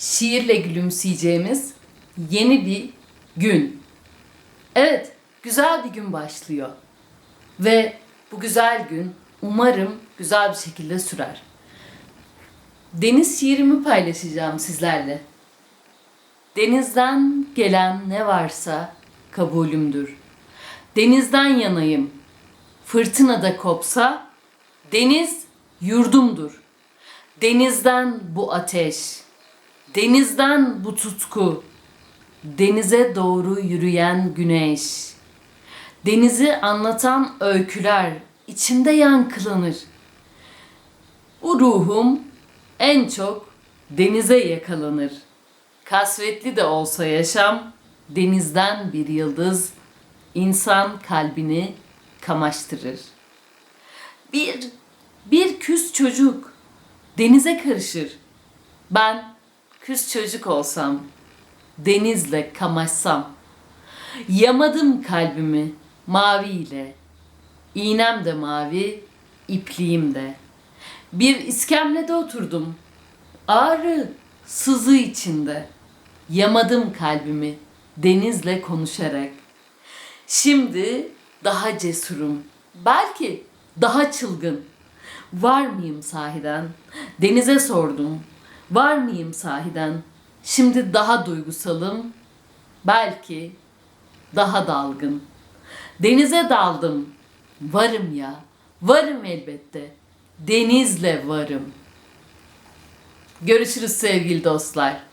şiirle gülümseyeceğimiz yeni bir gün. Evet, güzel bir gün başlıyor. Ve bu güzel gün umarım güzel bir şekilde sürer. Deniz şiirimi paylaşacağım sizlerle. Denizden gelen ne varsa kabulümdür. Denizden yanayım. Fırtınada kopsa deniz yurdumdur. Denizden bu ateş, denizden bu tutku, denize doğru yürüyen güneş. Denizi anlatan öyküler içimde yankılanır. Bu ruhum en çok denize yakalanır. Kasvetli de olsa yaşam, denizden bir yıldız insan kalbini kamaştırır. Bir bir küs çocuk denize karışır. Ben küs çocuk olsam, denizle kamaşsam, yamadım kalbimi maviyle, iğnem de mavi, ipliğim de. Bir iskemlede oturdum, ağrı, sızı içinde. Yamadım kalbimi denizle konuşarak. Şimdi daha cesurum. Belki daha çılgın. Var mıyım sahiden? Denize sordum. Var mıyım sahiden? Şimdi daha duygusalım. Belki daha dalgın. Denize daldım. Varım ya. Varım elbette. Denizle varım. Görüşürüz sevgili dostlar.